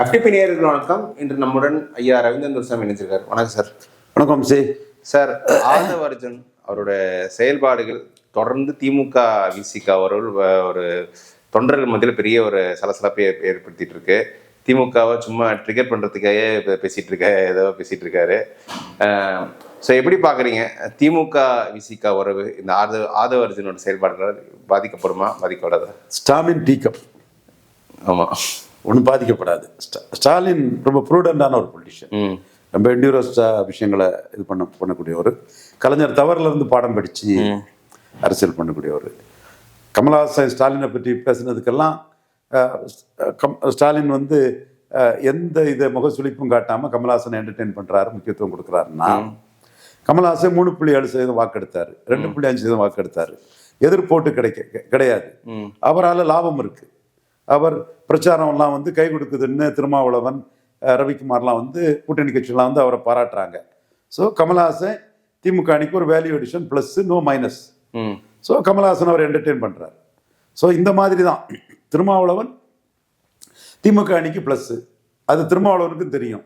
FTP நேயர்கள் வணக்கம். இன்று நம்முடன் ஐயா ரவீந்திரன் சாமி இணைஞ்சிருக்கார் வணக்கம் சார். வணக்கம் சி சார் ஆதவ அர்ஜுன் அவரோட செயல்பாடுகள் தொடர்ந்து திமுக விசிக அவர்கள் ஒரு தொண்டர்கள் மத்தியில் பெரிய ஒரு சலசலப்பை ஏற்- ஏற்படுத்திட்டு இருக்கு. திமுகவை சும்மா ட்ரிகர் பண்றதுக்காகவே பே- பேசிட்டு இருக்க ஏதோ பேசிட்டு இருக்காரு ஸோ எப்படி பாக்குறீங்க திமுக விசிக உறவு இந்த ஆதவ ஆதவ அர்ஜுனோட செயல்பாடுகள் பாதிக்கப்படுமா? பாதிக்கப்படாதா ஸ்டாலின் டீக்கப் ஆமா. ஒன்றும் பாதிக்கப்படாது. ஸ்டா- ஸ்டாலின் ரொம்ப ப்ரூடண்டான ஒரு பொலிட்டிஷியன் ரொம்ப என்டியூரஸ்டா விஷயங்களை இது பண்ண பண்ணக்கூடியவர். கலைஞர் தவறுல இருந்து பாடம் படிச்சு அரசியல் பண்ணக்கூடியவர். கமலஹாசன் ஸ்டாலினை பற்றி பேசுனதுக்கெல்லாம் ஸ்டாலின் வந்து எந்த இதை முகசுளிப்பும் காட்டாமல் கமலஹாசனை என்டர்டெயின் பண்ணுறாரு முக்கியத்துவம் கொடுக்குறாருன்னா கமலஹாசன் மூணு புள்ளி ஏழு சதவீதம் வாக்கெடுத்தாரு. ரெண்டு புள்ளி அஞ்சு சதவீதம் வாக்கெடுத்தாரு. எதிர்ப்போட்டு கிடைக்க கிடையாது. அவரால் லாபம் இருக்கு. அவர் பிரச்சாரம்லாம் வந்து கை கொடுக்குதுன்னு திருமாவளவன் ரவிக்குமார்லாம் வந்து கூட்டணி கட்சியெல்லாம் வந்து அவரை பாராட்டுறாங்க. ஸோ கமலஹாசன் திமுக அணிக்கு ஒரு value addition plus no minus so Kamalahasan அவர் என்டர்டெயின் பண்ணுறார் ஸோ இந்த மாதிரி தான் திருமாவளவன் திமுக அணிக்கு ப்ளஸ்ஸு அது திருமாவளவனுக்கும் தெரியும்.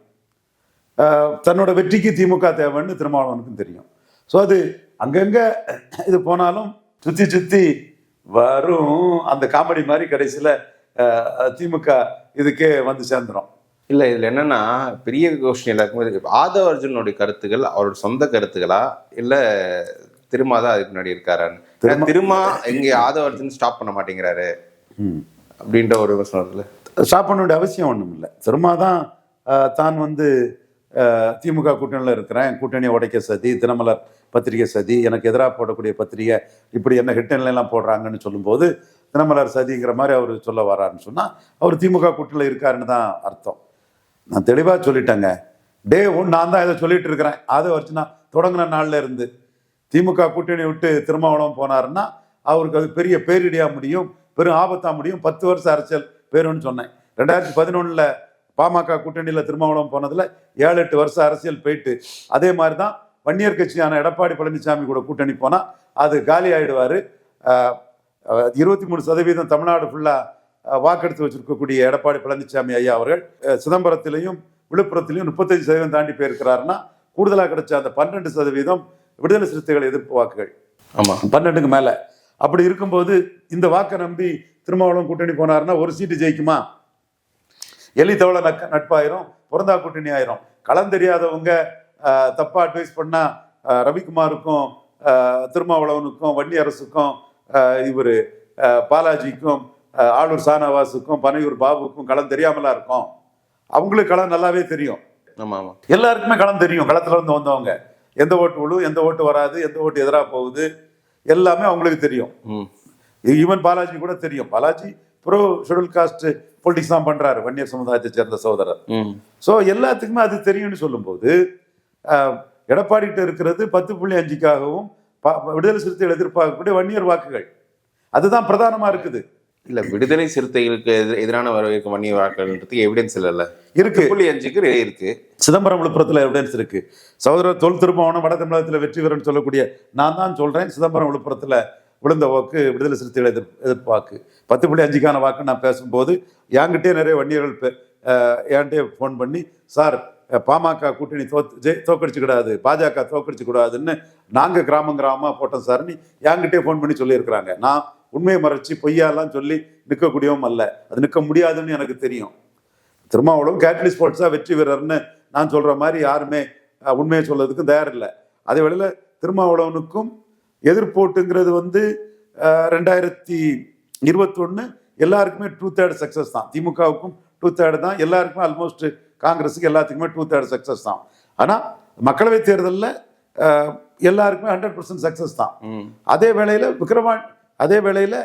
தன்னோட வெற்றிக்கு திமுக தேவைன்னு திருமாவளவனுக்கும் தெரியும். ஸோ அது அங்கங்கே இது போனாலும் சுற்றி சுற்றி வரும். அந்த காமெடி மாதிரி கடைசியில் திமுக இதுக்கே வந்து சேர்ந்துரும். இல்ல இதுல என்னன்னா பெரிய கொஸ்டின் எல்லாருக்கும் ஆதவ அர்ஜுனுடைய கருத்துக்கள் அவரோட சொந்த கருத்துக்களா இல்ல திருமா தான் அதுக்கு முன்னாடி இருக்காரான்னு? திருமா இங்க ஆதவ அர்ஜுன் ஸ்டாப் பண்ண மாட்டேங்கிறாரு. அப்படின்ற ஒரு விமர்சனத்துல ஸ்டாப் பண்ண வேண்டிய அவசியம் ஒன்றும் இல்லை. திருமா தான் தான் வந்து திமுக கூட்டணியில் இருக்கிறேன். கூட்டணியை உடைக்க சதி தினமலர் பத்திரிகை சதி எனக்கு எதிராக போடக்கூடிய பத்திரிகை இப்படி என்ன ஹிட்டன்ல போடுறாங்கன்னு சொல்லும்போது தினமலர் சதிங்கிற மாதிரி அவர் சொல்ல வராருன்னு சொன்னால் அவர் திமுக கூட்டில் இருக்காருன்னு தான் அர்த்தம். நான் தெளிவாக சொல்லிட்டேங்க. டே ஒன் நான் தான் இதை சொல்லிட்டு இருக்கிறேன். அதை வச்சுன்னா தொடங்கின நாளில் இருந்து திமுக கூட்டணி விட்டு திருமாவளவன் போனாருன்னா அவருக்கு அது பெரிய பேரிடியாக முடியும் பெரும் ஆபத்தாக முடியும். பத்து வருஷம் அரசியல் பேருன்னு சொன்னேன். ரெண்டாயிரத்தி பதினொன்றில் பாமக கூட்டணியில் திருமாவளவன் போனதில் ஏழு எட்டு வருஷம் அரசியல் போயிட்டு அதே மாதிரி தான் வன்னியர் கட்சியான எடப்பாடி பழனிசாமி கூட கூட்டணி போனால் அது காலி ஆயிடுவார். இருபத்தி மூணு சதவீதம் தமிழ்நாடு ஃபுல்லாக வாக்கெடுத்து வச்சிருக்கக்கூடிய எடப்பாடி பழனிசாமி ஐயா அவர்கள் சிதம்பரத்திலையும் விழுப்புரத்திலையும் முப்பத்தஞ்சு சதவீதம் தாண்டி போயிருக்கிறாருன்னா கூடுதலாக கிடைச்ச அந்த பன்னெண்டு சதவீதம் விடுதலை சிறுத்தைகள் எதிர்ப்பு வாக்குகள். ஆமா. பன்னெண்டுக்கு மேல. அப்படி இருக்கும்போது இந்த வாக்கை நம்பி திருமாவளவன் கூட்டணி போனாருன்னா ஒரு சீட்டு ஜெயிக்குமா? எலி தவளை நட்பாயிரும் பிறந்தா கூட்டணி ஆயிரும். களம் தெரியாதவங்க ஆஹ், தப்பா அட்வைஸ் பண்ணா ஆஹ், ரவிக்குமாருக்கும் திருமாவளவனுக்கும் வன்னி அரசுக்கும் இவர் பாலாஜிக்கும் ஆளூர் சானவாசுக்கும் பனையூர் பாபுக்கும் களம் தெரியாமலா இருக்கும். அவங்களுக்கு களம் நல்லாவே தெரியும். ஆமா ஆமா. எல்லாருக்குமே களம் தெரியும் களத்துல இருந்து வந்தவங்க. எந்த ஓட்டு விழு எந்த ஓட்டு வராது எந்த ஓட்டு எதிராக போகுது எல்லாமே அவங்களுக்கு தெரியும். ஈவன் பாலாஜி கூட தெரியும். Balaji bro schedule caste politics தான் பண்றாரு வன்னியர் சமுதாயத்தை சேர்ந்த சகோதரர். ஸோ எல்லாத்துக்குமே அது தெரியும்னு சொல்லும்போது எடப்பாடிகிட்ட இருக்கிறது பத்து புள்ளி அஞ்சுக்காகவும் விடுதலை சிறுத்தைகள் எதிர்பார்க்கக்கூடிய வன்னியர் வாக்குகள். அதுதான் பிரதானமா இருக்குது. இல்ல விடுதலை சிறுத்தைகளுக்கு எதிர்- எதிரான வரவேற்க வன்னிய வாக்குகள்ன்றதுக்கு எவிடன்ஸ் இல்லைல்ல இருக்கு. புள்ளி அஞ்சுக்கு இருக்கு. சிதம்பரம் விழுப்புரத்தில் எவிடன்ஸ் இருக்கு. சகோதரர் தொல் திருமாவனம் வட தமிழகத்தில் வெற்றி பெறும்னு சொல்லக்கூடிய நான் தான் சொல்றேன் சிதம்பரம் விழுப்புரத்தில் விழுந்த வாக்கு விடுதலை சிறுத்தைகள் எதிர் எதிர்ப்பு வாக்கு பத்து புள்ளி அஞ்சுக்கான வாக்கு நான் பேசும்போது என்கிட்டே நிறைய வன்னியர்கள் என்கிட்டயே ஃபோன் பண்ணி சார் பாமக கூட்டணி தோத்து ஜெய் தோக்கடிச்சு கூடாது பாஜக தோக்கடிச்சு கூடாதுன்னு நாங்கள் கிராமம் கிராமமாக போட்டோம் சார்னு என்கிட்டே ஃபோன் பண்ணி சொல்லியிருக்கிறாங்க. நான் உண்மையை மறைச்சி பொய்யாலாம் சொல்லி நிற்கக்கூடியவும் அல்ல. அது நிற்க முடியாதுன்னு எனக்கு தெரியும். திருமாவளவன் கேட்டலிஸ்ட் ஸ்போர்ட்ஸாக வெற்றி வீரர்னு நான் சொல்கிற மாதிரி யாருமே உண்மையை சொல்றதுக்கும் தயார் இல்லை அதே வேளையில் திருமாவளவனுக்கும் எதிர்ப்போட்டுங்கிறது வந்து ரெண்டாயிரத்தி இருபத்தொன்று எல்லாருக்குமே டூ தேர்ட் சக்ஸஸ் தான். திமுகவுக்கும் டூ தேர்ட் தான். எல்லாருக்குமே ஆல்மோஸ்ட் காங்கிரஸுக்கு எல்லாத்துக்குமே டூ தேர்ட் சக்ஸஸ் தான். ஆனால் மக்களவைத் தேர்தலில் எல்லாருக்குமே ஹண்ட்ரட் பர்சன்ட் சக்ஸஸ் தான். அதே வேளையில் விக்ரவாண் அதே வேளையில்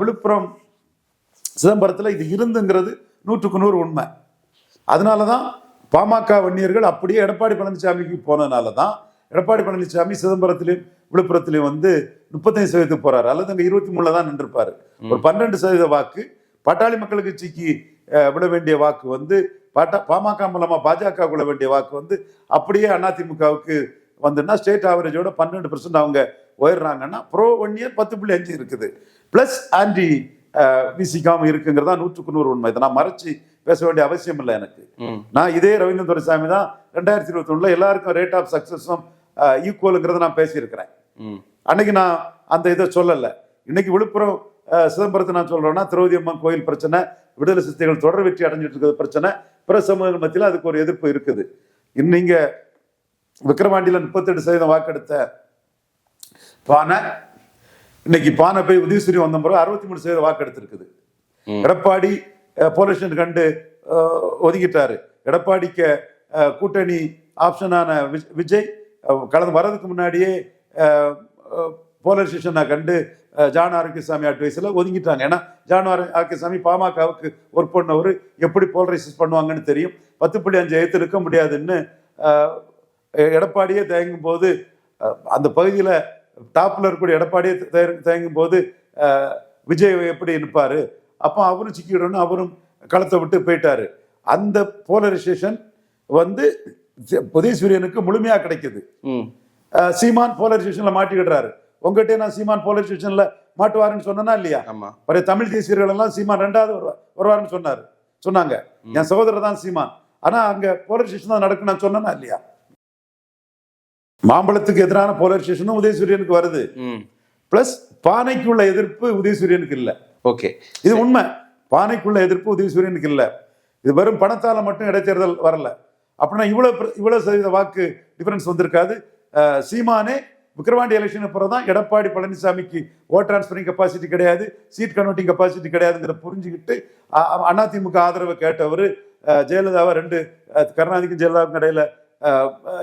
விழுப்புரம் சிதம்பரத்தில் இது இருந்துங்கிறது நூற்றுக்கு நூறு உண்மை. அதனால தான் பாமக வன்னியர்கள் அப்படியே எடப்பாடி பழனிசாமிக்கு போனதுனால தான் எடப்பாடி பழனிசாமி சிதம்பரத்திலையும் விழுப்புரத்திலையும் வந்து முப்பத்தைந்து சதவீதத்துக்கு போறாரு. அல்லது அங்கே இருபத்தி மூணுல தான் நின்றுப்பாரு. ஒரு பன்னெண்டு சதவீத வாக்கு பாட்டாளி மக்கள் கட்சிக்கு விட வேண்டிய வாக்கு வந்து பாட்டா பாமக மூலமா பாஜக விட வேண்டிய வாக்கு வந்து அப்படியே அதிமுகவுக்கு வந்துன்னா ஸ்டேட் ஆவரேஜோட பன்னெண்டு பர்சன்ட் அவங்க உயர்றாங்கன்னா ப்ரோ ஒன் இயர் பத்து புள்ளி அஞ்சு இருக்குது. ப்ளஸ் ஆன்டி விசிக்காம இருக்குங்கிறதா நூற்றுக்கு நூறு உண்மை. இதை நான் மறைச்சு பேச வேண்டிய அவசியம் இல்லை எனக்கு. நான் இதே ரவீந்திர துரைசாமி தான் ரெண்டாயிரத்தி இருபத்தி ஒண்ணுல எல்லாருக்கும் ரேட் ஆஃப் சக்சஸும் ஈக்குவலுங்கிறத நான் பேசியிருக்கிறேன். அன்னைக்கு நான் அந்த இதை சொல்லலை. இன்னைக்கு விழுப்புரம் சிதம்பரத்தை நான் சொல்றேன்னா திரௌதி அம்மன் கோயில் பிரச்சனை விடுதலை சிறுத்தைகள் தொடர் வெற்றி அடைஞ்சிட்டு இருக்கிறது பிரச்சனை பிற சமூகங்கள் மத்தியில் அதுக்கு ஒரு எதிர்ப்பு இருக்குது. இன்னைங்க விக்கிரவாண்டியில முப்பத்தெட்டு சதவீதம் வாக்கெடுத்த பானை இன்னைக்கு பானை போய் உதயசூரி வந்த பிறகு அறுபத்தி மூணு சதவீதம் வாக்கெடுத்திருக்குது. எடப்பாடி போலீஸ் ஸ்டேஷன் கண்டு அஹ், ஒதுங்கிட்டாரு எடப்பாடிக்கு கூட்டணி ஆப்ஷனான விஜ்- விஜய் கடந்து வர்றதுக்கு முன்னாடியே போலீஸ் ஸ்டேஷனை கண்டு ஜான் ஆரோக்கியசாமி அட்வைஸில் ஒதுங்கிட்டாங்க. ஏன்னா ஜான் ஆரோ- ஆரோக்கியசாமி பாமகவுக்கு ஒர்க் பண்ணவர் எப்படி போலரைசஸ் பண்ணுவாங்கன்னு தெரியும். பத்து புள்ளி அஞ்சு எழுத்து இருக்க முடியாதுன்னு எடப்பாடியே தயங்கும் போது அந்த பகுதியில் டாப்ல இருக்கக்கூடிய எடப்பாடியே தய- தயங்கும் போது விஜய் எப்படி நிற்பாரு? அப்போ அவரும் சிக்கிடணும் அவரும் களத்தை விட்டு போயிட்டாரு. அந்த போலரைசேஷன் வந்து உதயசூரியனுக்கு முழுமையா கிடைக்குது. சீமான் போலரைசேஷன்ல மாட்டிக்கிடுறாரு. உங்ககிட்ட நான் சீமான் போலரைசேஷன்ல மாட்டுவாருன்னு சொன்னனா இல்லையா? பழைய தமிழ் தேசியர்கள் எல்லாம் சீமான் ரெண்டாவது வருவா- வருவாருன்னு சொன்னாரு. சொன்னாங்க. என் சகோதரர் தான் சீமான். ஆனா அங்க போலரைசேஷன் தான் நடக்கும் நான் சொன்னனா இல்லையா? மாம்பழத்துக்கு எதிரான போலரைசேஷனும் உதயசூரியனுக்கு வருது. பிளஸ் பானைக்குள்ள எதிர்ப்பு உதயசூரியனுக்கு இல்லை. ஓகே. இது உண்மை. பானைக்குள்ள எதிர்ப்பு உதயசூரியனுக்கு இல்லை. இது வெறும் பணத்தால மட்டும் இடைத்தேர்தல் வரல. அப்படின்னா இவ்வளவு இவ்வளவு சதவீத வாக்கு டிஃபரன்ஸ் வந்திருக்காது. சீமானே விக்ரவாண்டி எலெக்ஷன் அப்புறம் தான் எடப்பாடி பழனிசாமிக்கு ஓட் டிரான்ஸ்பரிங் கெப்பாசிட்டி கிடையாது சீட் கன்வெர்ட்டிங் கெப்பாசிட்டி கிடையாதுங்கிற புரிஞ்சுக்கிட்டு அதிமுக ஆதரவை கேட்டவர் ஜெயலலிதாவை ரெண்டு கருணாநிதிக்கும் ஜெயலலிதாவுக்கும் இடையில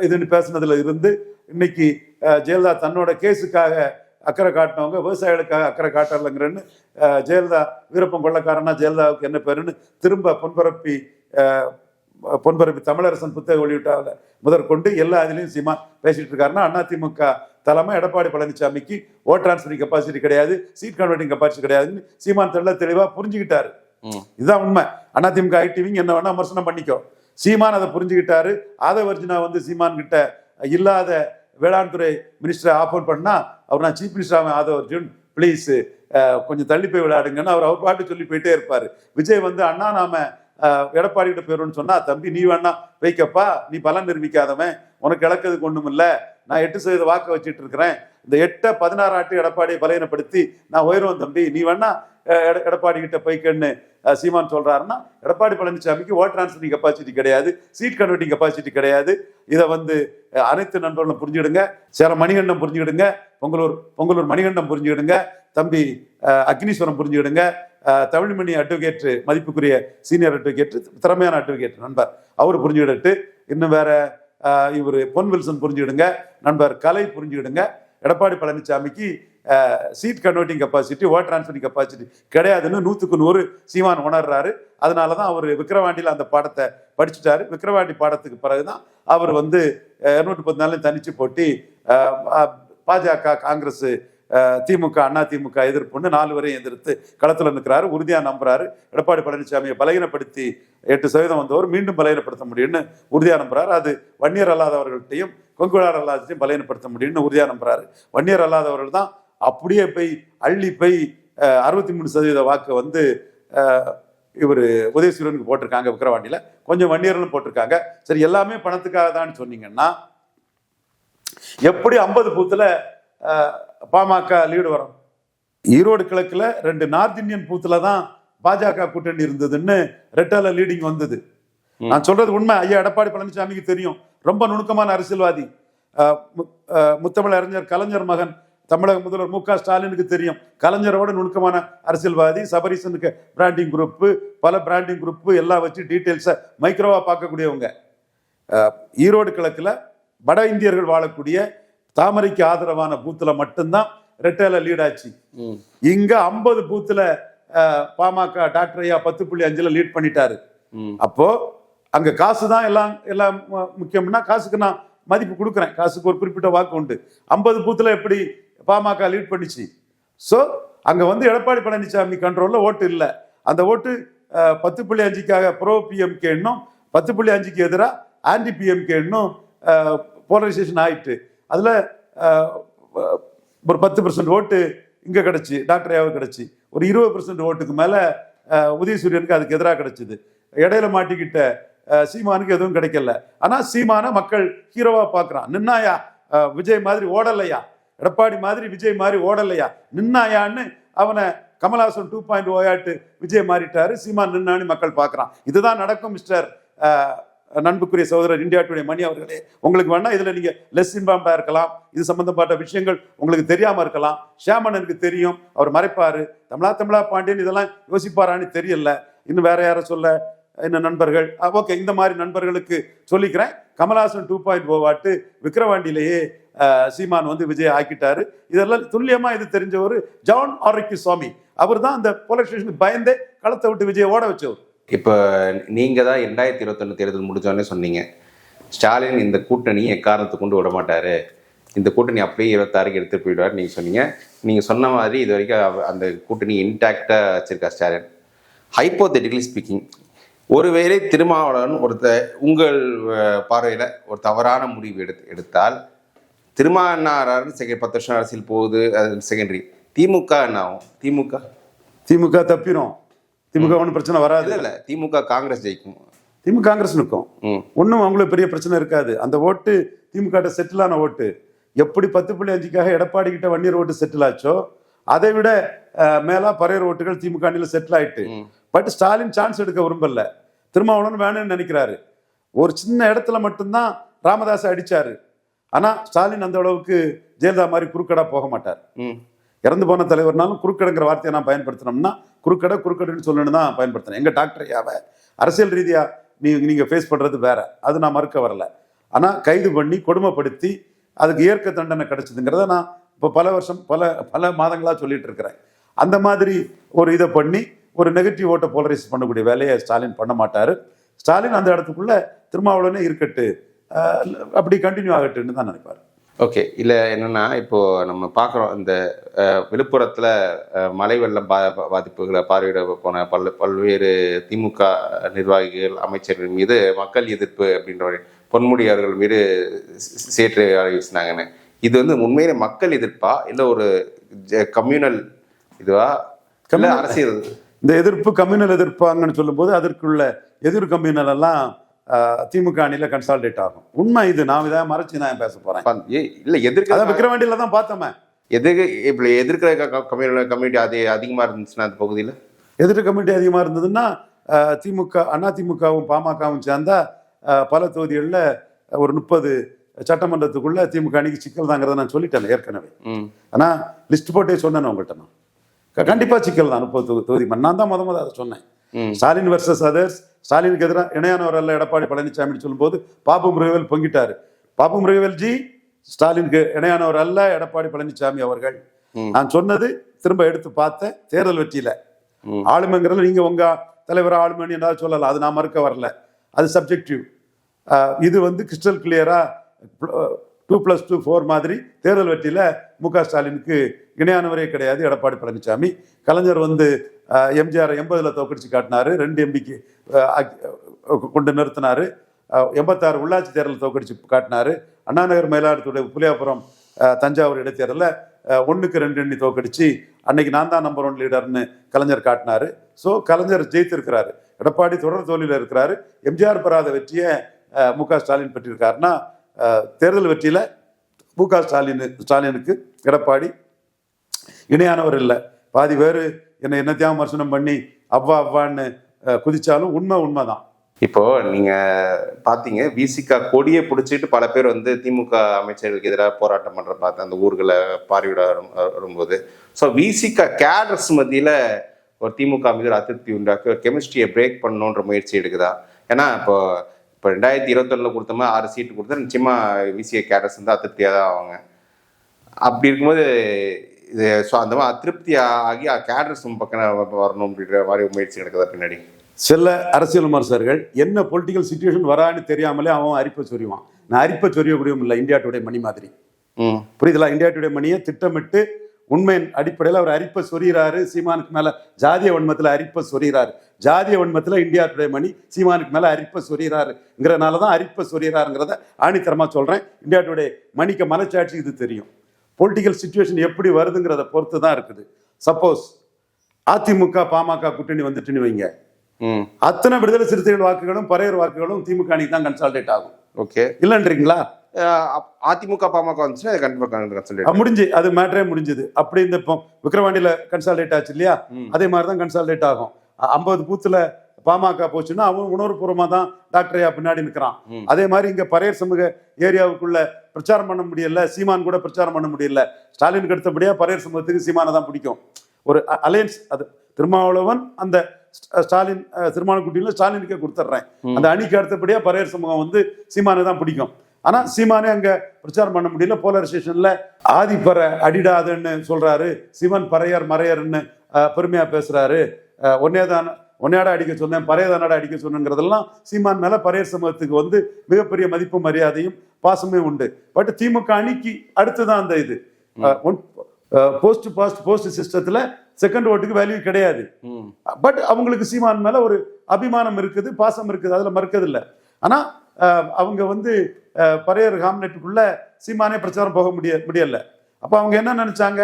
இதுன்னு பேசினதுல இருந்து இன்னைக்கு ஜெயலலிதா தன்னோட கேஸுக்காக அக்கறை காட்டினவங்க விவசாயிகளுக்காக அக்கறை காட்டலைங்கிறன்னு ஜெயலலிதா வீரப்பம் கொள்ளக்காரனா ஜெயலலிதாவுக்கு என்ன பேருன்னு திரும்ப பொன்பரப்பி பொன்பரப்பி தமிழரசன் புத்தக வெளியிட்டால முதற்கொண்டு எல்லா இதுலேயும் சீமா பேசிட்டு இருக்காருன்னா அதிமுக தலைமை எடப்பாடி பழனிசாமிக்கு ஓட் டிரான்ஸ்பரிங் கெப்பாசிட்டி கிடையாது சீட் கன்வெர்ட்டிங் கெப்பாசிட்டி கிடையாதுன்னு சீமான் தெள்ள தெளிவா புரிஞ்சுக்கிட்டாரு. இதுதான் உண்மை. அதிமுக ஐடிவிங் என்ன வேணா விமர்சனம் பண்ணிக்கோ. சீமான் அதை புரிஞ்சுக்கிட்டாரு. ஆதவர்ஜுனா வந்து சீமான் கிட்ட இல்லாத வேளாண் துறை மினிஸ்டரை ஆஃபர் பண்ணா அவர் நான் சீஃப் மினிஸ்டர் ஆவேன் ஆதவர்ஜுன் ப்ளீஸ் கொஞ்சம் தள்ளி போய் விளையாடுங்கன்னு அவர் அவர் பாட்டு சொல்லி போயிட்டே இருப்பாரு. விஜய் வந்து அண்ணா நாம எடப்பாடி கிட்ட போயிடும்னு சொன்னா தம்பி நீ வேணா வைக்கப்பா நீ பலன் நிரூபிக்காதவன் உனக்கு இழக்கிறதுக்கு ஒண்ணும் இல்ல நான் எட்டு சதவீத வாக்கு வச்சிட்டு இருக்கிறேன் இந்த எட்டை பதினாறு ஆட்டு எடப்பாடியை பலையனப்படுத்தி நான் உயர்வன் தம்பி. நீ வேணா எட- எடப்பாடி கிட்ட போய்க்கன்னு சீமான் சொல்றாருன்னா எடப்பாடி பழனிசாமிக்கு ஓட் டிரான்ஸ்பரிங் கெப்பாசிட்டி கிடையாது. சீட் கன்வெர்ட்டிங் கெப்பாசிட்டி கிடையாது. இதை வந்து அனைத்து நண்பர்களும் புரிஞ்சுக்கிடுங்க. சேலம் மணிகண்டம் புரிஞ்சுக்கிடுங்க. பொங்கலூர் பொங்கலூர் மணிகண்டம் புரிஞ்சுக்கிடுங்க. தம்பி அக்னீஸ்வரம் புரிஞ்சுக்கிடுங்க. தமிழ்மணி அட்வொகேட் மதிப்புக்குரிய சீனியர் அட்வொகேட் திறமையான அட்வொகேட் நண்பர். அவர் புரிஞ்சுக்கிட்டு இன்னும் வேற இவர் பொன் வில்சன் புரிஞ்சுக்கிடுங்க. நண்பர் கலை புரிஞ்சுக்கிடுங்க. எடப்பாடி பழனிசாமிக்கு seat converting capacity vote transferring capacity கிடையாதுன்னு நூற்றுக்கு நூறு சீமான் உணர்றாரு. அதனால தான் அவர் விக்ரவாண்டியில் அந்த பாடத்தை படிச்சுட்டாரு. விக்ரவாண்டி பாடத்துக்கு பிறகு தான் அவர் வந்து இரநூற்றி பத்து நாளையும் தனிச்சு போட்டி பாஜக காங்கிரஸ் திமுக அண்ணா திமுக எதிர்ப்புன்னு நாலு வரையும் எதிர்த்து களத்தில் நிற்கிறாரு உறுதியாக நம்புறாரு. எடப்பாடி பழனிசாமியை பலகீனப்படுத்தி எட்டு சதவீதம் வந்தவர் மீண்டும் பலகீனப்படுத்த முடியும்னு உறுதியா நம்புறாரு. அது வன்னியர் அல்லாதவர்கள்ட்டையும் கொங்குவார் அல்லாதத்தையும் பலகீனப்படுத்த முடியும்னு உறுதியாக நம்புறாரு. வன்னியர் அல்லாதவர்கள் தான் அப்படியே போய் அள்ளி போய் அறுபத்தி மூணு சதவீத வாக்கு வந்து இவர் உதயசூரனுக்கு போட்டிருக்காங்க விக்கிரவாண்டியில். கொஞ்சம் வன்னியர்களும் போட்டிருக்காங்க. சரி எல்லாமே பணத்துக்காக தான் சொன்னீங்கன்னா எப்படி ஐம்பது பூத்தில் பாமக லீடு வரும். ஈரோடு கிழக்குல ரெண்டு நார்த் இந்தியன் பூத்துல தான் பாஜக கூட்டணி இருந்ததுன்னு ரெட்டால லீடிங் வந்தது. நான் சொல்றது உண்மை. ஐயா எடப்பாடி பழனிசாமிக்கு தெரியும். ரொம்ப நுணுக்கமான அரசியல்வாதி. முத்தமிழ் அறிஞர் கலைஞர் மகன் தமிழக முதல்வர் மு க ஸ்டாலினுக்கு தெரியும். கலைஞரோட நுணுக்கமான அரசியல்வாதி சபரீசனுக்கு பிராண்டிங் குரூப் பல பிராண்டிங் குரூப் எல்லாம் வச்சு டீட்டெயில்ஸை மைக்ரோவா பார்க்கக்கூடியவங்க. ஈரோடு கிழக்குல வட இந்தியர்கள் வாழக்கூடிய தாமரைக்கு ஆதரவான பூத்துல மட்டும்தான் ரெட்டேல லீட் ஆச்சு. ம். இங்க ஐம்பது பூத்துல பாமக டாக்டர் ஐயா பத்து புள்ளி அஞ்சுல லீட் பண்ணிட்டாரு. அப்போ அங்க காசு தான் எல்லாம் எல்லாம் முக்கியம்னா காசுக்கு நான் மதிப்பு கொடுக்குறேன். காசுக்கு ஒரு குறிப்பிட்ட வாக்கு உண்டு. ஐம்பது பூத்துல எப்படி பாமக லீட் பண்ணிச்சு? ஸோ அங்க வந்து எடப்பாடி பழனிசாமி கண்ட்ரோல்ல ஓட்டு இல்லை. அந்த ஓட்டு பத்து புள்ளி அஞ்சுக்காக ப்ரோ பிஎம்கே இன்னும் பத்து புள்ளி அஞ்சுக்கு எதிராக ஆன்டி பிஎம்கே இன்னும் போலரைசேஷன் ஆயிட்டு. அதில் ஒரு பத்து பர்சன்ட் ஓட்டு இங்கே கிடச்சி டாக்டர் கிடச்சி. ஒரு இருபது பர்சன்ட் ஓட்டுக்கு மேலே உதயசூரியனுக்கு அதுக்கு எதிராக கிடச்சிது. இடையில மாட்டிக்கிட்ட சீமானுக்கு எதுவும் கிடைக்கல. ஆனால் சீமான மக்கள் ஹீரோவாக பார்க்கறான் நின்னாயா? விஜய் மாதிரி ஓடலையா? எடப்பாடி மாதிரி விஜய் மாதிரி ஓடலையா? நின்னாயான்னு அவனை கமல்ஹாசன் டூ பாயிண்ட் ஓயாட்டு விஜய் மாறிட்டாரு. சீமான் நின்னான்னு மக்கள் பார்க்குறான் இதுதான் நடக்கும் மிஸ்டர் நண்புக்குரிய சகோதரர் இந்தியா டுடே மணி அவர்களே உங்களுக்கு வேணா இதுல நீங்க லெஸ் இன்பார்ம்டா இருக்கலாம். இது சம்பந்தப்பட்ட விஷயங்கள் உங்களுக்கு தெரியாம இருக்கலாம். ஷியாமணனுக்கு தெரியும். அவர் மறைப்பாரு. தமிழா தமிழா பாண்டியன் இதெல்லாம் யோசிப்பாரான்னு தெரியல. இன்னும் வேற யாரை சொல்ல இன்னும் நண்பர்கள்? ஓகே இந்த மாதிரி நண்பர்களுக்கு சொல்லிக்கிறேன். கமல்ஹாசன் டூ பாயிண்ட் போவாட்டு விக்கிரவாண்டியிலேயே சீமான் வந்து விஜய் ஆக்கிட்டாரு. இதெல்லாம் துல்லியமா இது தெரிஞ்ச ஒரு ஜான் ஆரோக்கிய சுவாமி. அவர் தான் அந்த போலீஸ் ஸ்டேஷனுக்கு பயந்தே களத்தை விட்டு விஜய் ஓட வச்சவர். இப்போ நீங்கள் தான் ரெண்டாயிரத்தி இருபத்தொன்னு தேர்தல் முடிஞ்சோடனே சொன்னீங்க. ஸ்டாலின் இந்த கூட்டணி எக்காரணத்தை கொண்டு விட மாட்டார்? இந்த கூட்டணி அப்படியே இருபத்தாறுக்கு எடுத்துகிட்டு போயிடுவார் நீங்கள் சொன்னீங்க. நீங்கள் சொன்ன மாதிரி இது வரைக்கும் அந்த கூட்டணி இன்டாக்டாக வச்சுருக்கா ஸ்டாலின். ஹைப்போதெட்டிக்கலி ஸ்பீக்கிங் ஒருவேளை திருமாவளவன் ஒருத்த உங்கள் பார்வையில் ஒரு தவறான முடிவு எடுத்து எடுத்தால் திருமாவளவன் செகண்ட் பத்து வருஷம் அரசியல் போகுது அது செகண்டரி திமுக என்ன ஆகும் திமுக? திமுக தப்பிடும் திமுக ஒன்றும் பிரச்சனை வராது. இல்ல திமுக காங்கிரஸ் ஜெயிக்கும். திமுக காங்கிரஸ் நிற்கும். ஒன்றும் அவங்களுக்கு பெரிய பிரச்சனை இருக்காது. அந்த ஓட்டு திமுக செட்டில் ஆன ஓட்டு. எப்படி பத்து புள்ளி அஞ்சுக்காக எடப்பாடி கிட்ட வன்னியர் ஓட்டு செட்டில் ஆச்சோ அதை விட மேலா பறையர் ஓட்டுகள் திமுக அணியில் செட்டில் ஆயிட்டு. பட் ஸ்டாலின் சான்ஸ் எடுக்க விரும்பல. திருமாவளவன் வேணும்னு நினைக்கிறாரு. ஒரு சின்ன இடத்துல மட்டும்தான் ராமதாஸ் அடிச்சாரு. ஆனா ஸ்டாலின் அந்த அளவுக்கு ஜெயலலிதா மாதிரி குறுக்கடா போக மாட்டார். இறந்து போன தலைவர்னாலும் குறுக்கடைங்கிற வார்த்தையை நான் பயன்படுத்தினோம்னா குறுக்கடை குறுக்கடைன்னு சொல்லணும்னு தான் பயன்படுத்தினேன். எங்கள் டாக்டர் யாவை அரசியல் ரீதியாக நீ நீங்கள் ஃபேஸ் பண்ணுறது வேற. அது நான் மறுக்க வரல. ஆனால் கைது பண்ணி கொடுமைப்படுத்தி அதுக்கு இயற்கை தண்டனை கிடைச்சதுங்கிறத நான் இப்போ பல வருஷம் பல பல மாதங்களாக சொல்லிட்டு இருக்கிறேன். அந்த மாதிரி ஒரு இதை பண்ணி ஒரு நெகட்டிவ் ஓட்டை போலரைஸ் பண்ணக்கூடிய வேலையை ஸ்டாலின் பண்ண மாட்டார். ஸ்டாலின் அந்த இடத்துக்குள்ளே திருமாவளவனே இருக்கட்டு. அப்படி கண்டினியூ ஆகட்டுன்னு தான் நினைப்பாரு. ஓகே இல்லை என்னன்னா இப்போ நம்ம பார்க்குறோம் இந்த விழுப்புரத்துல மழை வெள்ளம் பா பாதிப்புகளை பார்வையிட போன பல் பல்வேறு திமுக நிர்வாகிகள் அமைச்சர்கள் மீது மக்கள் எதிர்ப்பு அப்படின்ற பொன்முடி அவர்கள் மீது சேற்று வீசினாங்கன்னு இது வந்து உண்மையிலே மக்கள் எதிர்ப்பா? இல்லை ஒரு கம்யூனல் இதுவா? அரசியல்? இந்த எதிர்ப்பு கம்யூனல் எதிர்ப்பாங்கன்னு சொல்லும்போது அதற்குள்ள எதிர் கம்யூனல் எல்லாம் திமுக அணியில கன்சால்டேட் ஆகும். உண்மை இது. நான் இதை மறைச்சு நான் பேச போறேன். இல்லை எதிர்க்க விக்கிரவாண்டியில தான் பார்த்தோமே. எதிர்க்க இப்படி எதிர்க்கிற கம்யூனல் கம்யூனிட்டி அது அதிகமாக இருந்துச்சுன்னா அந்த பகுதியில்? எதிர் கம்யூனிட்டி அதிகமா இருந்ததுன்னா திமுக அண்ணா திமுகவும் பாமகவும் சேர்ந்தா பல தொகுதிகளில் ஒரு முப்பது சட்டமன்றத்துக்குள்ள திமுக அணிக்கு சிக்கல் தாங்கிறத நான் சொல்லிட்டேன் ஏற்கனவே. ம். ஆனா லிஸ்ட் போட்டே சொன்னேன் உங்கள்கிட்ட நான். க- கண்டிப்பா சிக்கல் தான் முப்பது தொகு- தொகுதி. நான் தான் முத முத அதை சொன்னேன். ஸ்டாலின் வர்சஸ் அதர்ஸ் ஸ்டாலினுக்கு எதிராக இணையானவர் அல்ல எடப்பாடி பழனிசாமி சொல்லும்போது பாபு முருகவேல் பொங்கிட்டாரு. பாபு முருகவேல் ஜி ஸ்டாலினுக்கு இணையானவர் அல்ல எடப்பாடி பழனிசாமி அவர்கள். நான் சொன்னது திரும்ப எடுத்து பார்த்தேன் தேர்தல் வெற்றியில. ம். ஆளுமைங்கிறதுல நீங்க உங்க தலைவர் ஆளுமைன்னு ஏதாவது சொல்லலாம் அது நான் மறுக்க வரல. அது சப்ஜெக்டிவ் இது வந்து கிறிஸ்டல் கிளியரா டூ பிளஸ் டூ ஃபோர் மாதிரி தேர்தல் வெற்றியில மு க ஸ்டாலினுக்கு இணையானவரே கிடையாது எடப்பாடி பழனிசாமி. கலைஞர் வந்து எம்ஜிஆர் எண்பதில் தோக்கடிச்சு காட்டினார் ரெண்டு எம்பிக்கு கொண்டு நிறுத்தினார். எண்பத்தாறு உள்ளாட்சி தேர்தல் தோக்கடிச்சு காட்டினார். அண்ணாநகர் மயிலாடுதுறை புளியாபுரம் தஞ்சாவூர் இடைத்தேர்தலில் ஒன்றுக்கு ரெண்டு எண்ணி தோக்கடிச்சு அன்னைக்கு நான் தான் நம்பர் ஒன் லீடர்னு கலைஞர் காட்டினார். ஸோ கலைஞர் ஜெயித்திருக்கிறாரு. எடப்பாடி தொடர் தோல்வியில் இருக்கிறாரு. எம்ஜிஆர் பெறாத வெற்றியை மு க ஸ்டாலின் பெற்றிருக்காருன்னா தேர்தல் வெற்றியில் மு க ஸ்டாலின் ஸ்டாலினுக்கு எடப்பாடி இணையானவர் இல்லை. பாதி பேர் என்னை என்னத்தையும் விமர்சனம் பண்ணி அவ்வா அவ்வான்னு குதிச்சாலும் உண்மை உண்மை தான் இப்போ நீங்க பாத்தீங்க விசிகா கொடியை பிடிச்சிட்டு பல பேர் வந்து திமுக அமைச்சர்களுக்கு எதிராக போராட்டம் பண்ற பார்த்து அந்த ஊர்களை பார்வையிட வரும் வரும்போது. ஸோ விசிகா கேடர்ஸ் மத்தியில ஒரு திமுக மீது அதிருப்தி உண்டாக்கி ஒரு கெமிஸ்ட்ரியை பிரேக் பண்ணணுன்ற முயற்சி எடுக்குதா? ஏன்னா இப்போ இப்போ ரெண்டாயிரத்தி இருபத்தொன்னில் கொடுத்த ஆறு சீட்டு கொடுத்தா நிச்சயமா விசிஏ கேடர்ஸ் வந்து அதிருப்தியாக தான் ஆவாங்க. அப்படி இருக்கும்போது இது ஸோ அந்த மாதிரி அதிருப்தி ஆகி கேடர்ஸ் பக்கம் வரணும் அப்படின்ற மாதிரி முயற்சி நடக்குதா பின்னாடி? சில அரசியல் விமர்சகர்கள் என்ன பொலிட்டிக்கல் சுச்சுவேஷன் வரான்னு தெரியாமலே அவன் அரிப்பை சொறிவான் நான் அரிப்பை சொரியக்கூடியவும் இல்லை இந்தியா டுடே மணி மாதிரி. புரியுதுல? இந்தியா டுடே மணியை திட்டமிட்டு உண்மையின் அடிப்படையில் அவர் அரிப்பை சொறிகிறாரு சீமானுக்கு மேல ஜாதிய வன்மத்தில் அரிப்பை சொறிகிறாரு ஜாதிய வன்மத்தில் இந்தியா டுடே மணி சீமானுக்கு மேல அரிப்பை சொறிகிறாருங்கிறனால தான் அரிப்பை சொறிகிறாருங்கிறத ஆணித்தரமா சொல்றேன். இந்தியா டுடே மணிக்கு மனச்சாட்சி இது தெரியும். பொலிட்டிக்கல் சுச்சுவேஷன் எப்படி வருதுங்கிறத பொறுத்து தான் இருக்குது. சப்போஸ் அதிமுக பாமக கூட்டணி வந்துட்டுன்னு வைங்க. அத்தனை விடுதலை சிறுத்தைகள் வாக்குகளும் பறையர் வாக்குகளும் திமுக அணிக்கு தான் கன்சால்டேட் ஆகும். ஓகே. இல்லைன்றீங்களா? அதிமுக பாமக வந்துச்சுன்னா அது கண்டிப்பா கன்சல்டேட் அஹ் முடிஞ்சு அது மேட்டரே முடிஞ்சது. அப்படி இந்த விக்கிரவாண்டியில கன்சால்டேட் ஆச்சு இல்லையா. அதே மாதிரி தான் கன்சால்டேட் ஆகும். ஐம்பது பூத்துல பாமக போச்சுன்னா அவன் உணர்வுபூர்வமா தான் டாக்டர் ஐயா பின்னாடி நிற்கிறான். அதே மாதிரி இங்க பரையர் சமூக ஏரியாவுக்குள்ள பிரச்சாரம் பண்ண முடியல சீமான் கூட பிரச்சாரம் பண்ண முடியல. ஸ்டாலினுக்கு அடுத்தபடியா பரையர் சமூகத்துக்கு சீமானை தான் பிடிக்கும். ஒரு அலையன்ஸ் அது திருமாவளவன் அந்த ஸ்ட- ஸ்டாலின் அஹ், திருமாவளக்குட்டியில ஸ்டாலினுக்கே கொடுத்துட்றேன். அந்த அணிக்கு அடுத்தபடியா பரையர் சமூகம் வந்து சீமானை தான் பிடிக்கும். ஆனா சீமானே அங்க பிரச்சாரம் பண்ண முடியல. போலரைசேஷன்ல ஆதிப்பற அடிடாதுன்னு சொல்றாரு. சிவன் பறையர் மறையர்னு அஹ், பெருமையா பேசுறாரு. அஹ், ஒன்னையாட அடிக்க சொன்னேன் பறையதானடா அடிக்க சொன்னங்கிறதெல்லாம் சீமான் மேல பறையர் சமூகத்துக்கு வந்து மிகப்பெரிய மதிப்பு மரியாதையும் பாசமே உண்டு. பட் திமுக அணிக்கு அடுத்துதான் அந்த இது. போஸ்ட் பாஸ்ட் போஸ்ட் சிஸ்டத்துல செகண்ட் ஓட்டுக்கு வேல்யூ கிடையாது. பட் அவங்களுக்கு சீமான் மேல ஒரு அபிமானம் இருக்குது பாசம் இருக்குது அதுல மறுக்கிறது இல்ல ஆனா அவங்க வந்து அஹ், பறையர் காம்னெட்டுக்குள்ள சீமானே பிரச்சாரம் போக முடிய முடியல. அப்ப அவங்க என்ன நினைச்சாங்க?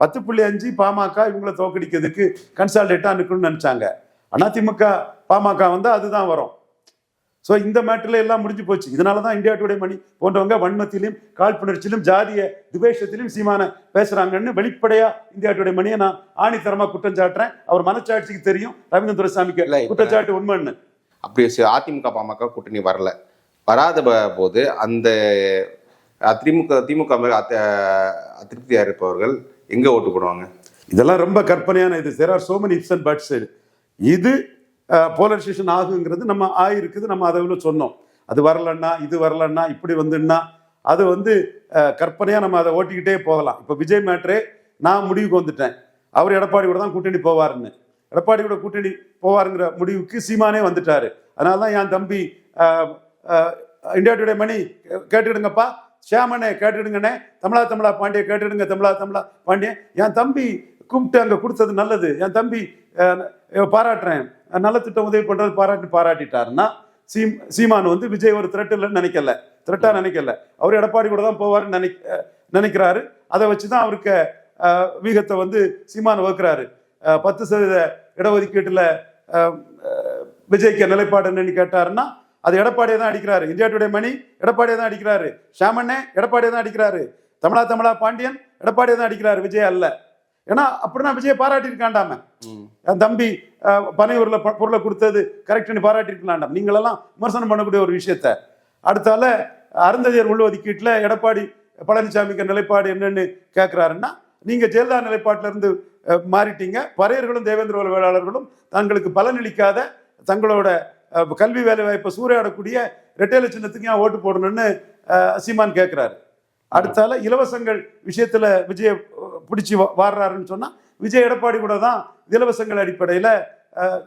பத்து புள்ளி அஞ்சு பாமக இவங்கள தோக்கடிக்கிறதுக்கு கன்சால்டேட்டா நிற்கணும்னு நினைச்சாங்க. அதிமுக பாமக வந்து அதுதான் வரும். ஸோ இந்த மேட்டர்ல எல்லாம் முடிஞ்சு போச்சு. இதனால தான் இந்தியா டுடே மணி போன்றவங்க வன்மத்திலும் காழ்ப்புணர்ச்சியிலும் ஜாதிய துவேஷத்திலும் சீமான பேசுறாங்கன்னு வெளிப்படையா இந்தியா டுடே மணியை நான் ஆணித்தரமா குற்றம் சாட்டுறேன். அவர் மனச்சாட்சிக்கு தெரியும். ரவீந்திர துரைசாமிக்கு குற்றச்சாட்டு உண்மைன்னு. அப்படி அதிமுக பாமக கூட்டணி வரல. வராத போது அந்த அதிமுக திமுக அத்த- அதிருப்தியா இருப்பவர்கள் எங்க ஓட்டு போடுவாங்க? இதெல்லாம் ரொம்ப கற்பனையான இது. There are so many ifs and buts இது போலரைசேஷன் ஆகுங்கிறது நம்ம ஆயிருக்குது நம்ம அதை இவ்வளோ சொன்னோம். அது வரலன்னா இது வரலன்னா இப்படி வந்துன்னா அது வந்து கற்பனையாக நம்ம அதை ஓட்டிக்கிட்டே போகலாம். இப்போ விஜய் மேட்ரே நான் முடிவுக்கு வந்துட்டேன். அவர் எடப்பாடி கூட தான் கூட்டணி போவாருன்னு. எடப்பாடி கூட கூட்டணி போவாருங்கிற முடிவுக்கு சீமானே வந்துட்டாரு. அதனால தான் என் தம்பி இந்தியா டுடே மணி கேட்டுடுங்கப்பா ஷியாமனே கேட்டுடுங்கண்ணே தமிழா தமிழா பாண்டிய கேட்டுடுங்க தமிழா தமிழா பாண்டியன் என் தம்பி கூப்பிட்டு அங்கே கொடுத்தது நல்லது. என் தம்பி பாராட்டுறேன். நலத்திட்டம் நல்ல திட்டம் உதவி பண்ணுறது பாராட்டி பாராட்டிட்டாருன்னா சீம் சீமான் வந்து விஜய் ஒரு த்ரெட் இல்லைன்னு நினைக்கல. த்ரெட்டா நினைக்கல. அவர் எடப்பாடி கூட தான் போவாருன்னு நினை நினைக்கிறாரு. அதை வச்சு தான் அவருக்கு வீகத்தை வந்து சீமான் வகுக்கிறாரு. பத்து சதவீத இடஒதுக்கீட்டில் விஜய்க்கு நிலைப்பாடு என்னன்னு கேட்டாருன்னா அது எடப்பாடியை தான் அடிக்கிறாரு. இந்தியா டுடே மணி எடப்பாடியை தான் அடிக்கிறாரு. ஷாமண்ணே எடப்பாடியை தான் அடிக்கிறாரு. தமிழா தமிழா பாண்டியன் எடப்பாடியை தான் அடிக்கிறாரு. விஜய் அல்ல. ஏன்னா அப்படின்னா விஜய் பாராட்டியிருக்காண்டாம. என் தம்பி பனையூர்ல பொருளை கொடுத்தது கரெக்ட்னு பாராட்டியிருக்கலாண்டாம். நீங்களெல்லாம் விமர்சனம் பண்ணக்கூடிய ஒரு விஷயத்த. அடுத்தால அருந்ததியர் உள்ஒதுக்கீட்டுல எடப்பாடி பழனிசாமிக்கு நிலைப்பாடு என்னன்னு கேட்கிறாருன்னா நீங்க ஜெயலலிதா நிலைப்பாட்டில இருந்து அஹ், மாறிட்டீங்க. பறையர்களும் தேவேந்திர வேளாளர்களும் தங்களுக்கு பலனளிக்காத தங்களோட கல்வி வேலை வாய்ப்பை சூறையாடக்கூடிய ரெட்டையில சின்னத்துக்கு ஏன் ஓட்டு போடணும்னு சீமான் கேட்கிறாரு அடுத்தால இலவசங்கள் விஷயத்துல விஜய பிடிச்சி வாடுறாருன்னு சொன்னால் விஜய் எடப்பாடி கூட தான் இலவசங்கள் அடிப்படையில்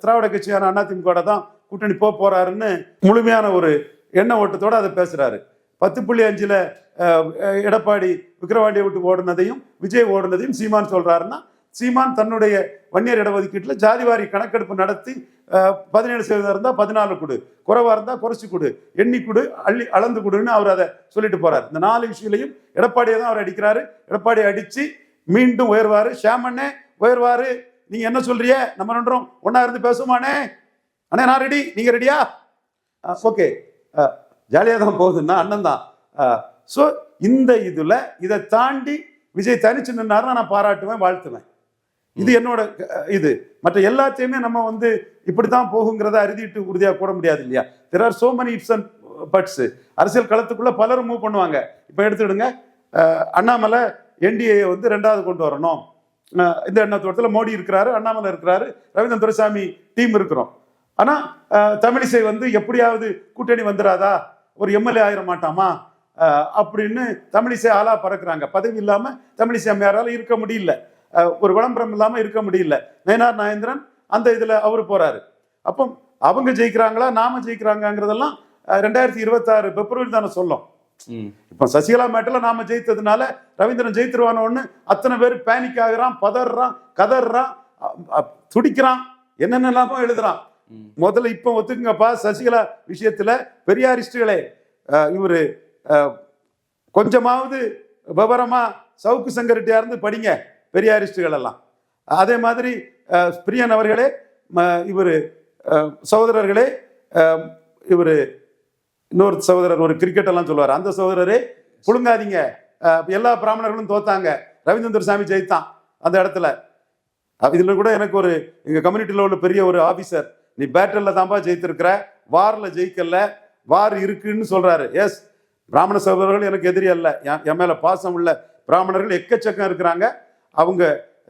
திராவிட கட்சியான அதிமுக தான் கூட்டணி போக போகிறாருன்னு முழுமையான ஒரு எண்ண ஓட்டத்தோடு அதை பேசுகிறாரு பத்து புள்ளி அஞ்சில் எடப்பாடி விக்கிரவாண்டியை விட்டு ஓடுனதையும் விஜய் ஓடுனதையும் சீமான் சொல்கிறாருன்னா சீமான் தன்னுடைய வன்னியர் இடஒதுக்கீட்டுல ஜாதிவாரி கணக்கெடுப்பு நடத்தி பதினேழு சதவீதம் இருந்தால் பதினாலு கொடு குறைவாக இருந்தால் குறைச்சி கொடு எண்ணி கொடு அள்ளி அளந்து கொடுன்னு அவர் அதை சொல்லிட்டு போகிறார் இந்த நாலு விஷயங்களையும் எடப்பாடியை தான் அவர் அடிக்கிறாரு. எடப்பாடியை அடித்து மீண்டும் உயர்வாரு. ஷாமண்ணே உயர்வாரு. நீங்க என்ன சொல்றிய நம்ம ரெண்டும் ஒண்ணா இருந்து பேசுமானே அண்ணே நான் ரெடி நீங்க ரெடியா ஓகே ஜாலியா தான் போகுதுன்னா அண்ணன் தான். ஸோ இந்த இதுல இதை தாண்டி விஜய் தனிச்சு நின்னாருன்னா நான் பாராட்டுவேன் வாழ்த்துவேன். இது என்னோட இது. மற்ற எல்லாத்தையுமே நம்ம வந்து இப்படித்தான் போகுங்கிறத அறுதிட்டு உறுதியாக கூற முடியாது இல்லையா? There are so many ifs and buts அரசியல் களத்துக்குள்ள பலரும் மூவ் பண்ணுவாங்க. இப்போ எடுத்துடுங்க அண்ணாமலை என்டிஏ வந்து ரெண்டாவது கொண்டு வரணும். இந்த எண்ணத்தோட்டத்தில் மோடி இருக்கிறாரு அண்ணாமலை இருக்கிறாரு ரவீந்திரன் துரைசாமி டீம் இருக்கிறோம். ஆனால் தமிழிசை வந்து எப்படியாவது கூட்டணி வந்துடாதா ஒரு எம்எல்ஏ ஆயிட மாட்டாமா? அப்படின்னு தமிழிசை ஆளா பறக்குறாங்க. பதவி இல்லாம தமிழிசை அம்மையாரால இருக்க முடியல. ஒரு விளம்பரம் இல்லாம இருக்க முடியல. நயனார் நாயந்திரன் அந்த இதுல அவர் போறாரு. அப்போ அவங்க ஜெயிக்கிறாங்களா? நாம ஜெயிக்கிறாங்கிறதெல்லாம் ரெண்டாயிரத்தி இருபத்தாறு பிப்ரவரி தானே சொல்லும். இப்போ சசிகலா மேட்டில் நாம ஜெயித்ததுனால ரவீந்திரன் ஜெயித்துருவானோன்னு அத்தனை பேர் பேனிக் ஆகுறான் பதறான் கதறான் துடிக்கிறான் என்னென்னலாமோ எழுதுறான். முதல்ல இப்போ ஒத்துக்குங்கப்பா சசிகலா விஷயத்துல பெரியாரிஸ்டுகளே இவரு கொஞ்சமாவது விவரமா சவுக்கு சங்கரட்டியா இருந்து படிங்க பெரியாரிஸ்டுகள் எல்லாம். அதே மாதிரி பிரியன் அவர்களே இவரு சகோதரர்களே இவர் இன்னொரு சகோதரர் ஒரு கிரிக்கெட் எல்லாம் சொல்லுவார். அந்த சகோதரரே புழுங்காதீங்க. எல்லா பிராமணர்களும் தோத்தாங்க. ரவீந்திர சாமி ஜெயித்தான் அந்த இடத்துல. இதில் கூட எனக்கு ஒரு எங்கள் கம்யூனிட்டியில் உள்ள பெரிய ஒரு ஆஃபீஸர் நீ பேட்டரில் தான்ப்பா ஜெயித்திருக்கிற வாரில் ஜெயிக்கல வார் இருக்குன்னு சொல்கிறாரு எஸ் பிராமண சகோதரர்கள் எனக்கு எதிரி அல்ல. என் என் பாசம் உள்ள பிராமணர்கள் எக்கச்சக்கம் இருக்கிறாங்க. அவங்க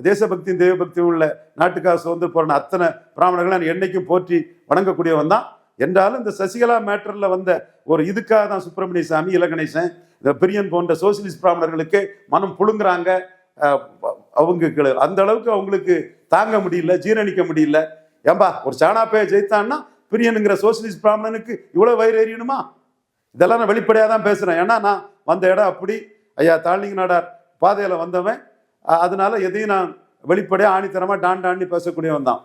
தேசபக்தியும் தெய்வபக்தியும் உள்ள நாட்டுக்காக சுதந்திர போராட அத்தனை பிராமணர்கள் நான் என்னைக்கும் போற்றி வணங்கக்கூடியவன் தான். என்றாலும் இந்த சசிகலா மேட்டரில் வந்த ஒரு இதுக்காக தான் சுப்பிரமணிய சாமி இலகணேசன் இந்த பிரியன் போன்ற சோசியலிஸ்ட் பிராமணர்களுக்கு மனம் புழுங்குறாங்க. அவங்க அந்த அளவுக்கு அவங்களுக்கு தாங்க முடியல ஜீரணிக்க முடியல. ஏம்பா ஒரு சாணாப்பைய ஜெயித்தான்னா பிரியனுங்கிற சோசியலிஸ்ட் பிராமணனுக்கு இவ்வளோ வயிறு எறியணுமா இதெல்லாம் நான் வெளிப்படையாக தான் பேசுகிறேன் ஏன்னா நான் வந்த இடம் அப்படி. ஐயா தாழ்னிங்க நாடார் பாதையில் வந்தவன். அதனால எதையும் நான் வெளிப்படையாக ஆணித்தரமாக டான் டாண்டி பேசக்கூடியவன் தான்.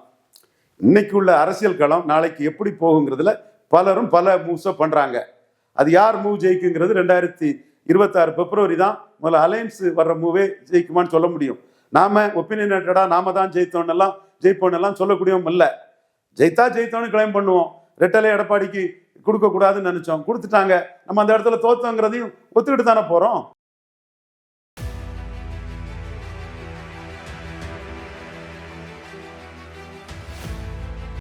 இன்னைக்கு உள்ள அரசியல் களம் நாளைக்கு எப்படி போகுங்கிறதுல பலரும் பல மூவ்ஸை பண்ணுறாங்க அது யார் மூவ் ஜெயிக்குங்கிறது ரெண்டாயிரத்தி இருபத்தாறு பிப்ரவரி தான் முதல்ல அலையன்ஸ் வர்ற மூவே ஜெயிக்குமான்னு சொல்ல முடியும். நாம ஒப்பீனியனேட்டடா நாம தான் ஜெயித்தோன்னெல்லாம் ஜெயிப்போன்னெல்லாம் சொல்லக்கூடியவும் இல்லை. ஜெயித்தா ஜெயித்தோன்னு கிளைம் பண்ணுவோம். ரெட்டலை எடப்பாடிக்கு கொடுக்கக்கூடாதுன்னு நினச்சோம். நினைச்சோம் கொடுத்துட்டாங்க. நம்ம அந்த இடத்துல தோத்தோங்கிறதையும் ஒத்துக்கிட்டு தானே போகிறோம்